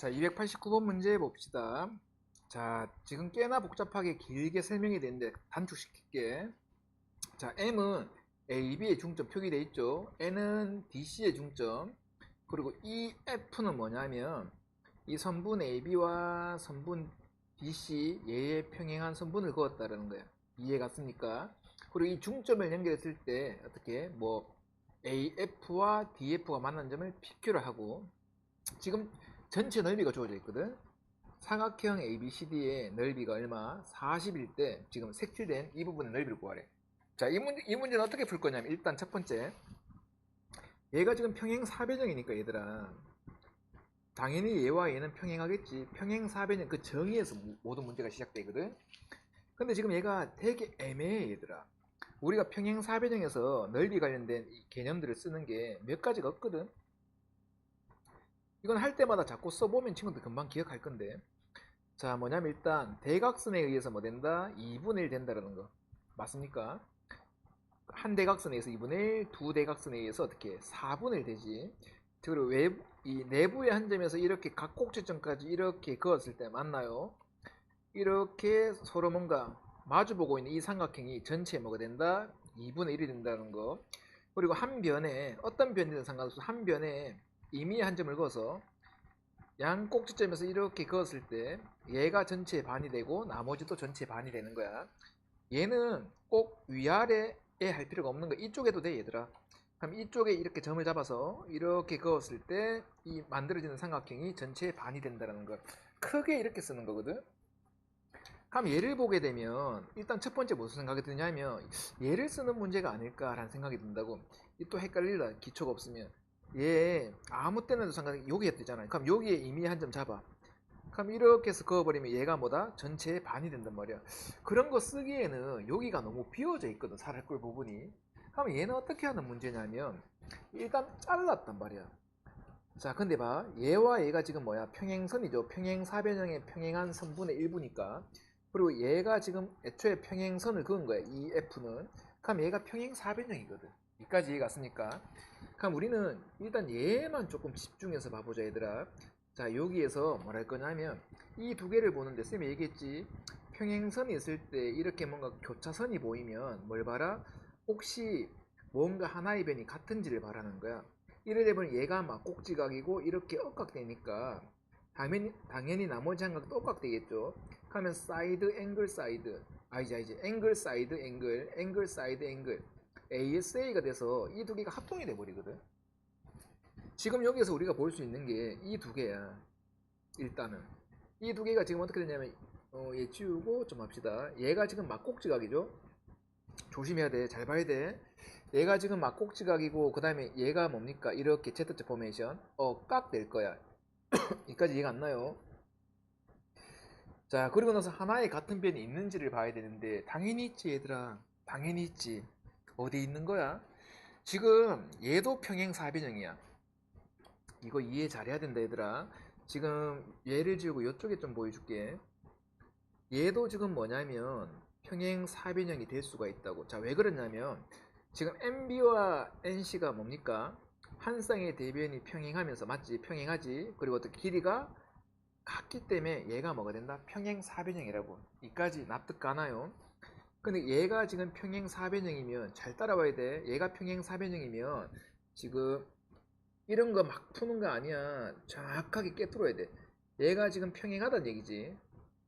자, 289번 문제 봅시다. 자, 지금 꽤나 복잡하게 길게 설명이 되는데 단축시킬게. 자, M은 A, B의 중점 표기돼 있죠. N은 DC의 중점. 그리고 이 F는 뭐냐면 이 선분 AB와 선분 BC 얘의 평행한 선분을 그었다라는 거야. 이해 갔습니까? 그리고 이 중점을 연결했을 때 어떻게 뭐 AF와 DF가 만난 점을 PQ를 하고 지금 전체 넓이가 주어져 있거든. 삼각형 ABCD의 넓이가 얼마? 40일 때 지금 색칠된 이 부분의 넓이를 구하래. 자, 이 문제 이 문제는 어떻게 풀 거냐면 일단 첫 번째 얘가 지금 평행 사변형이니까 얘들아 당연히 얘와 얘는 평행하겠지. 평행 사변형 그 정의에서 모- 모든 문제가 시작되거든. 근데 지금 얘가 되게 애매해 얘들아. 우리가 평행 사변형에서 넓이 관련된 이 개념들을 쓰는 게 몇 가지가 없거든. 이건 할 때마다 자꾸 써보면 친구들 금방 기억할 건데. 자, 뭐냐면 일단 대각선에 의해서 뭐 된다? 2분의 1 된다라는 거. 맞습니까? 한 대각선에 의해서 2분의 1, 두 대각선에 의해서 어떻게 4분의 1 되지. 그리고 외부, 이 내부의 한 점에서 이렇게 각 꼭지점까지 이렇게 그었을 때 맞나요? 이렇게 서로 뭔가 마주보고 있는 이 삼각형이 전체에 뭐가 된다? 2분의 1이 된다는 거. 그리고 한 변에 어떤 변이든 상관없어 한 변에 임의의 한 점을 그어서 양 꼭지점에서 이렇게 그었을 때 얘가 전체의 반이 되고 나머지도 전체의 반이 되는 거야. 얘는 꼭 위아래에 할 필요가 없는 거야. 이쪽에도 돼 얘들아. 그럼 이쪽에 이렇게 점을 잡아서 이렇게 그었을 때 이 만들어지는 삼각형이 전체의 반이 된다는 거. 크게 이렇게 쓰는 거거든. 그럼 얘를 보게 되면 일단 첫 번째 무슨 생각이 드냐면 얘를 쓰는 문제가 아닐까라는 생각이 든다고. 이또 헷갈릴라 기초가 없으면 얘 아무 때나도 상관없이 여기에 뜨잖아요. 그럼 여기에 이미 한 점 잡아. 그럼 이렇게 해서 그어버리면 얘가 뭐다? 전체의 반이 된단 말이야. 그런 거 쓰기에는 여기가 너무 비어져 있거든. 꼴 부분이. 그럼 얘는 어떻게 하는 문제냐면 일단 잘랐단 말이야. 자, 근데 봐. 얘와 얘가 지금 뭐야? 평행선이죠. 평행사변형의 평행한 선분의 일부니까. 그리고 얘가 지금 애초에 평행선을 그은 거야. 이 F는. 그럼 얘가 평행사변형이거든. 여기까지 이해가 갔습니까? 그럼 우리는 일단 얘만 조금 집중해서 봐보자, 얘들아. 자, 여기에서 뭘할 거냐면 이 두 개를 보는데 쌤이 얘기했지. 평행선이 있을 때 이렇게 뭔가 교차선이 보이면 뭘 봐라? 혹시 뭔가 하나의 변이 같은지를 바라는 거야. 이래 되면 얘가 막 꼭지각이고 이렇게 억각되니까 당연히, 당연히 나머지 한 각도 억각되겠죠. 그러면 사이드 앵글 사이드 아이지 아이지 앵글 사이드 앵글 앵글 사이드 앵글 ASA가 돼서 이 두 개가 합동이 돼 버리거든. 지금 여기서 우리가 볼 수 있는 게 이 두 개야. 일단은 이 두 개가 지금 어떻게 되냐면 어, 얘 지우고 좀 합시다. 얘가 지금 막꼭지각이죠. 조심해야 돼. 잘 봐야 돼. 얘가 지금 막꼭지각이고 그 다음에 얘가 뭡니까? 이렇게 Z자 포메이션 어 깍 될 거야. 여기까지 이해가 안 나요. 자 그리고 나서 하나의 같은 변이 있는지를 봐야 되는데 당연히 있지 얘들아. 당연히 있지. 어디 있는 거야? 지금 얘도 평행 사변형이야. 이거 이해 잘해야 된다 얘들아. 지금 얘를 지우고 이쪽에 좀 보여줄게. 얘도 지금 뭐냐면 평행 사변형이 될 수가 있다고. 자, 왜 그러냐면 지금 MB와 NC가 뭡니까? 한 쌍의 대변이 평행하면서 맞지? 평행하지. 그리고 어떻게 길이가 같기 때문에 얘가 뭐가 된다? 평행 사변형이라고. 이까지 납득 가나요? 근데 얘가 지금 평행 사변형이면 잘 따라와야 돼. 얘가 평행 사변형이면 지금 이런 거 막 푸는 거 아니야. 정확하게 깨뚫어야 돼. 얘가 지금 평행하다는 얘기지.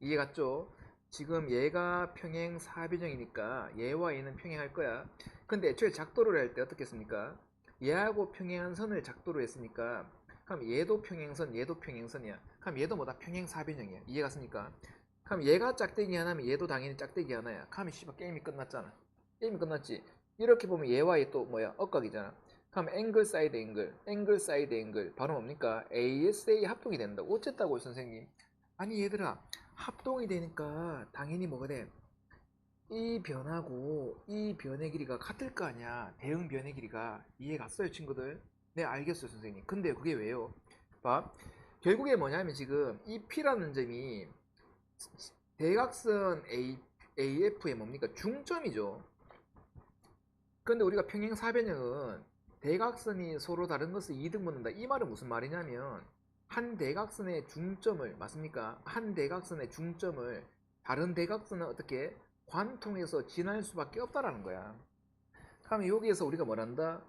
이해 갔죠? 지금 얘가 평행 사변형이니까 얘와 얘는 평행할 거야. 근데 애초에 작도를 할 때 어떻게 했습니까? 얘하고 평행한 선을 작도로 했으니까 그럼 얘도 평행선, 얘도 평행선이야. 그럼 얘도 뭐다? 평행 사변형이야. 이해 갔습니까? 그럼 얘가 짝대기 하나면 얘도 당연히 짝대기 하나야. 그럼 씨발 게임이 끝났잖아. 게임이 끝났지. 이렇게 보면 얘와 얘 또 뭐야? 억각이잖아. 그럼 앵글 사이드 앵글, 앵글 사이드 앵글 바로 뭡니까? ASA 합동이 된다. 어쨌다고요, 선생님? 아니 얘들아, 합동이 되니까 당연히 뭐가 돼? 이 변하고 이 변의 길이가 같을 거 아니야. 대응 변의 길이가 이해 갔어요, 친구들? 네, 알겠어요, 선생님. 근데 그게 왜요? 봐. 결국에 뭐냐면 지금 이 P라는 점이 대각선 A, AF의 뭡니까? 중점이죠. 근데 우리가 평행 사변형은 대각선이 서로 다른 것을 이득 묻는다. 이 말은 무슨 말이냐면 한 대각선의 중점을 맞습니까? 한 대각선의 중점을 다른 대각선은 어떻게 관통해서 지날 수밖에 없다라는 거야. 그러면 여기에서 우리가 뭐란다?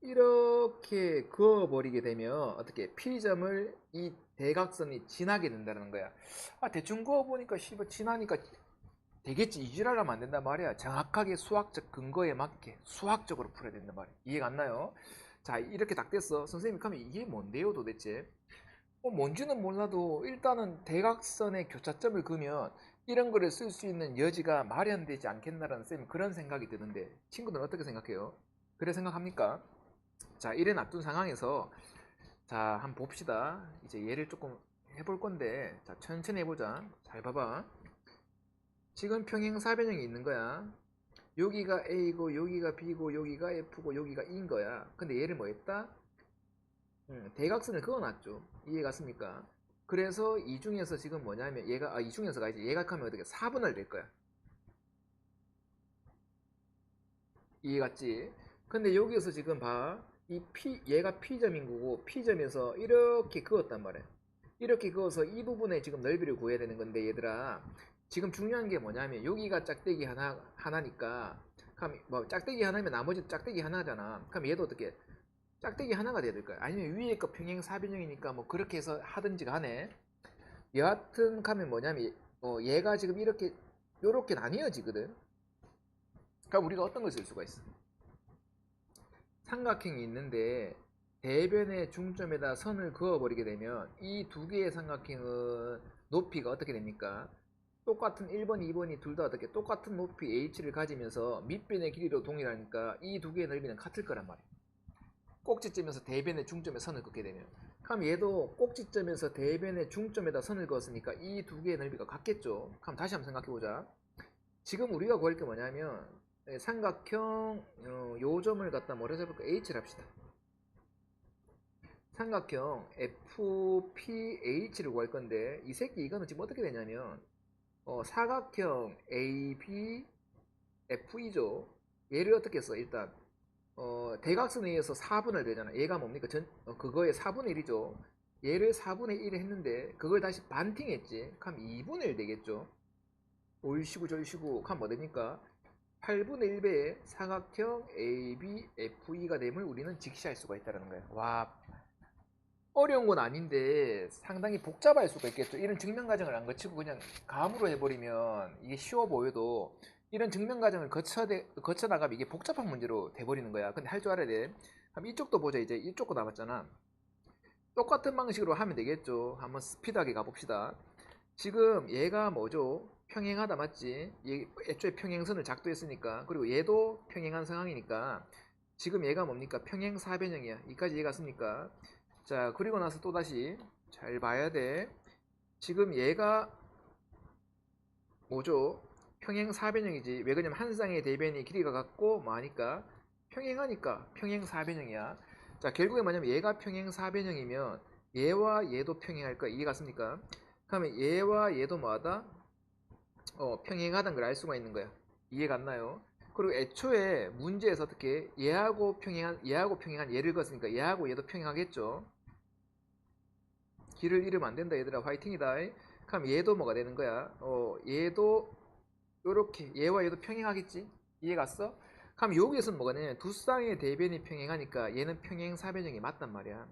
이렇게 그어버리게 되면 어떻게 P점을 이 대각선이 지나게 된다는 거야. 아 대충 그어보니까 씨발 지나니까 되겠지 이지랄 하면 안 된단 말이야. 정확하게 수학적 근거에 맞게 수학적으로 풀어야 된단 말이야. 이해가 안 나요? 자 이렇게 딱 됐어. 선생님이 그러면 이게 뭔데요 도대체? 어, 뭔지는 몰라도 일단은 대각선의 교차점을 그으면 이런 거를 쓸 수 있는 여지가 마련되지 않겠나라는 쌤 그런 생각이 드는데 친구들은 어떻게 생각해요? 그래 생각합니까? 자 이래 놔둔 상황에서 자 한번 봅시다. 이제 얘를 조금 해볼 건데 자 천천히 해보자. 잘 봐봐. 지금 평행 사변형이 있는 거야. 여기가 A고 여기가 B고 여기가 F고 여기가 E인 거야. 근데 얘를 뭐 했다? 음, 대각선을 그어놨죠. 이해 갔습니까? 그래서 이 중에서 지금 뭐냐면 얘가 아, 이 중에서가 이제 얘가 하면 어떻게 4분할 될 거야. 이해 갔지? 근데 여기에서 지금 봐. 이 P 얘가 P점인 거고 P점에서 이렇게 그었단 말이야. 이렇게 그어서 이 부분에 지금 넓이를 구해야 되는 건데 얘들아 지금 중요한 게 뭐냐면 여기가 짝대기 하나 하나니까 그럼 뭐 짝대기 하나면 나머지 짝대기 하나잖아. 그럼 얘도 어떻게 짝대기 하나가 돼야 될 거야. 아니면 위에 거 평행 사변형이니까 뭐 그렇게 해서 하든지 간에 여하튼 가면 뭐냐면 어, 얘가 지금 이렇게 요렇게 나뉘어지거든. 그럼 우리가 어떤 걸 쓸 수가 있어? 삼각형이 있는데 대변의 중점에다 선을 그어버리게 되면 이 두 개의 삼각형은 높이가 어떻게 됩니까? 똑같은 1번, 2번이 둘 다 어떻게 똑같은 높이 h를 가지면서 밑변의 길이로 동일하니까 이 두 개의 넓이는 같을 거란 말이에요. 꼭지점에서 대변의 중점에 선을 긋게 되면 그럼 얘도 꼭지점에서 대변의 중점에다 선을 그었으니까 이 두 개의 넓이가 같겠죠. 그럼 다시 한번 생각해 보자. 지금 우리가 구할 게 뭐냐면 예, 삼각형 어, 요 점을 갖다 뭐라 잡을까 h를 합시다. 삼각형 FPH를 구할 건데 이 새끼 이거는 지금 어떻게 되냐면 어, 사각형 ABFE죠. 얘를 어떻게 써? 일단 어, 대각선에 의해서 4분을 되잖아. 얘가 뭡니까? 전, 어, 그거의 4분의 1이죠. 얘를 4분의 1 했는데 그걸 다시 반팅했지. 그럼 2분의 1 되겠죠. 올시고 절시고 그럼 뭐 됩니까? 8분의 1배의 사각형 ABFE가 됨을 우리는 직시할 수가 있다는 거예요. 와 어려운 건 아닌데 상당히 복잡할 수가 있겠죠. 이런 증명 과정을 안 거치고 그냥 감으로 해버리면 이게 쉬워 보여도 이런 증명 과정을 거쳐 거쳐 나가면 이게 복잡한 문제로 돼버리는 거야. 근데 할 줄 알아야 돼. 그럼 이쪽도 보자. 이제 이쪽도 남았잖아. 똑같은 방식으로 하면 되겠죠. 한번 스피드하게 가봅시다. 지금 얘가 뭐죠? 평행하다 맞지? 얘 애초에 평행선을 작도했으니까 그리고 얘도 평행한 상황이니까 지금 얘가 뭡니까? 평행 사변형이야. 이까지 이해 갔습니까? 자 그리고 나서 또 다시 잘 봐야 돼. 지금 얘가 뭐죠? 평행 사변형이지. 왜 그러냐면 한 쌍의 대변이 길이가 같고 뭐 하니까 평행하니까 평행 사변형이야. 자 결국에 뭐냐면 얘가 평행 사변형이면 얘와 얘도 평행할 거 이해 갔습니까? 그러면 얘와 얘도 뭐하다? 어, 평행하다는 걸 알 수가 있는 거야. 이해 갔나요? 그리고 애초에 문제에서 어떻게 얘하고 평행한 얘하고 평행한 얘를 그었으니까 얘하고 얘도 평행하겠죠. 길을 잃으면 안 된다 얘들아 화이팅이다. 그럼 얘도 뭐가 되는 거야? 어, 얘도 요렇게 얘와 얘도 평행하겠지? 이해 갔어? 그럼 여기에서는 뭐가 되냐면 두 쌍의 대변이 평행하니까 얘는 평행 사변형이 맞단 말이야.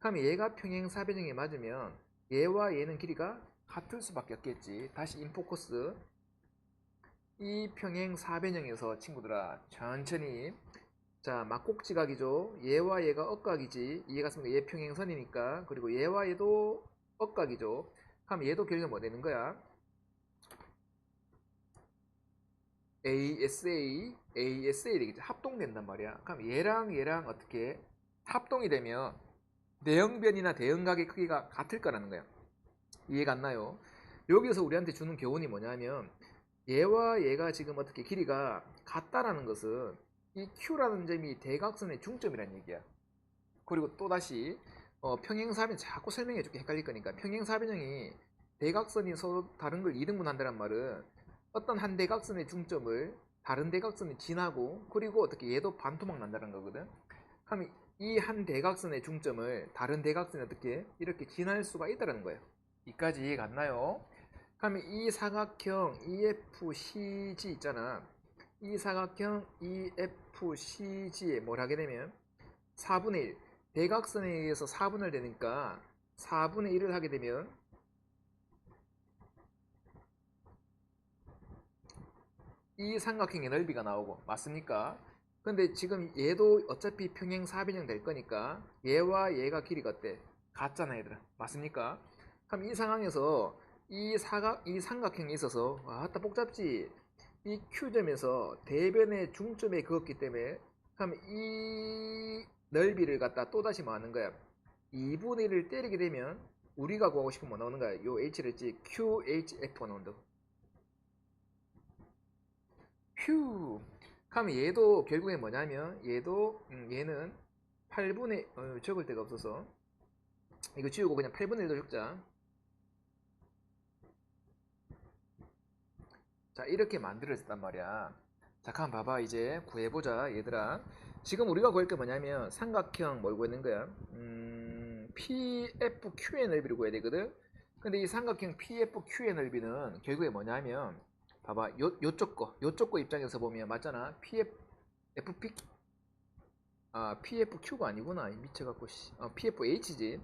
그럼 얘가 평행 사변형이 맞으면 얘와 얘는 길이가 같을 수밖에 없겠지. 다시 인포커스. 이 평행 사변형에서 친구들아 천천히 자 막꼭지각이죠. 얘와 얘가 억각이지. 이해가 습니까? 얘 평행선이니까. 그리고 얘와 얘도 억각이죠. 그럼 얘도 결국 뭐 되는 거야? ASA, ASA 되겠지. 합동된단 말이야. 그럼 얘랑 얘랑 어떻게 합동이 되면 내형변이나 대형각의 크기가 같을 거라는 거야. 이해가 안 나요? 여기서 우리한테 주는 교훈이 뭐냐면 얘와 얘가 지금 어떻게 길이가 같다라는 것은 이 Q라는 점이 대각선의 중점이라는 얘기야. 그리고 또다시 어, 평행사변 자꾸 설명해 줄게 헷갈릴 거니까 평행사변형이 대각선이 서로 다른 걸 이등분한다는 말은 어떤 한 대각선의 중점을 다른 대각선이 지나고 그리고 어떻게 얘도 반토막 난다는 거거든. 그럼 이 한 대각선의 중점을 다른 대각선에 어떻게 이렇게 지날 수가 있다는 거예요. 이까지 이해가 안 나요? 그러면 이 사각형 EFCG 있잖아. 이 사각형 EFCG에 뭘 하게 되면 4분의 1 대각선에 의해서 4분을 되니까 4분의 1을 하게 되면 이 삼각형의 넓이가 나오고 맞습니까? 근데 지금 얘도 어차피 평행 사변형 될 거니까 얘와 얘가 길이가 어때? 같잖아 얘들아 맞습니까? 그럼 이 상황에서 이 사각 이 삼각형이 있어서 아따 복잡지. 이 Q점에서 대변의 중점에 그었기 때문에 그럼 이 넓이를 갖다 또다시 뭐 하는 거야. 2분의 1을 때리게 되면 우리가 구하고 싶은 뭐 나오는 거야? 요 H를 했지. QHF가 나온다고. 휴. 그럼 얘도 결국에 뭐냐면 얘도 음, 얘는 8분의 어, 적을 데가 없어서 이거 지우고 그냥 8분의 1도 적자. 자 이렇게 만들어졌단 말이야. 자 그럼 봐봐 이제 구해보자 얘들아. 지금 우리가 구할 게 뭐냐면 삼각형 뭘 구하는 거야? 음, PFQ의 넓이를 구해야 되거든. 근데 이 삼각형 PFQ의 넓이는 결국에 뭐냐면 봐봐 요, 요쪽 거 요쪽 거 입장에서 보면 맞잖아 PF FP 아 PFQ가 아니구나 미쳐갖고 씨. 어, PFH지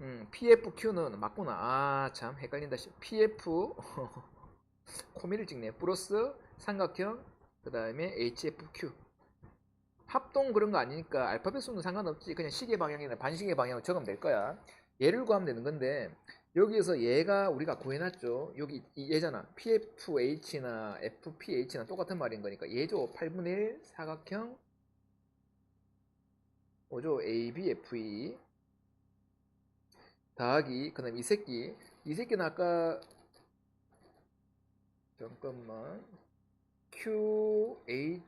음 PFQ는 맞구나 아 참 헷갈린다 씨. PF 코미를 찍네 플러스 삼각형 그 다음에 HFQ 합동 그런 거 아니니까 알파벳 수는 상관없지 그냥 시계 방향이나 반시계 방향으로 적으면 될 거야 얘를 구하면 되는 건데 여기에서 얘가 우리가 구해놨죠. 여기 이 얘잖아. PFH나 FPH나 똑같은 말인 거니까 얘죠. 8분의 1 사각형 뭐죠? ABFE 더하기 그 다음 이 새끼 이 새끼는 아까 잠깐만 QH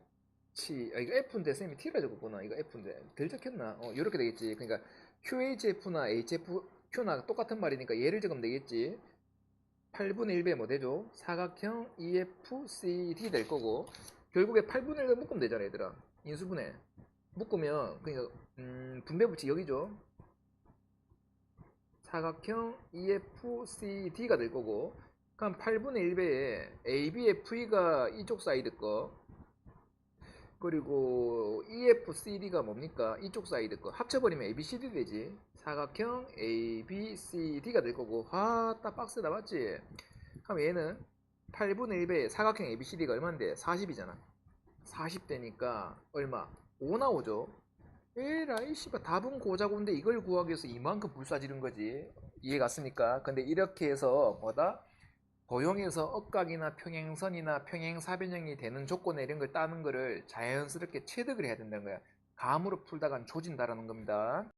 아 이거 F인데 쌤이 T라 적었구나. 이거 F인데 덜 적혔나? 어 이렇게 되겠지. 그러니까 QHF나 HF Q나 똑같은 말이니까 얘를 적으면 되겠지. 8분의 1배 뭐 되죠? 사각형 EFCD 될 거고 결국에 8분의 1을 묶으면 되잖아 얘들아 인수분해 묶으면 그러니까 음, 분배 부치 여기죠 사각형 EFCD가 될 거고 그럼 8분의 1배에 ABFE가 이쪽 사이드 거 그리고 EFCD가 뭡니까? 이쪽 사이드 거 합쳐버리면 ABCD 되지. 사각형 ABCD가 될 거고. 아, 딱 박스다 맞지? 그럼 얘는 8분의 1배 사각형 ABCD가 얼마인데? 40이잖아. 40대니까 얼마? 5 나오죠. 에라이 씨발 답은 고자고인데 이걸 구하기 위해서 이만큼 불사지른 거지. 이해 갔습니까? 근데 이렇게 해서 뭐다? 도형에서 억각이나 평행선이나 평행사변형이 되는 조건에 이런 걸 따는 거를 자연스럽게 체득을 해야 된다는 거야. 감으로 풀다간 조진다라는 겁니다.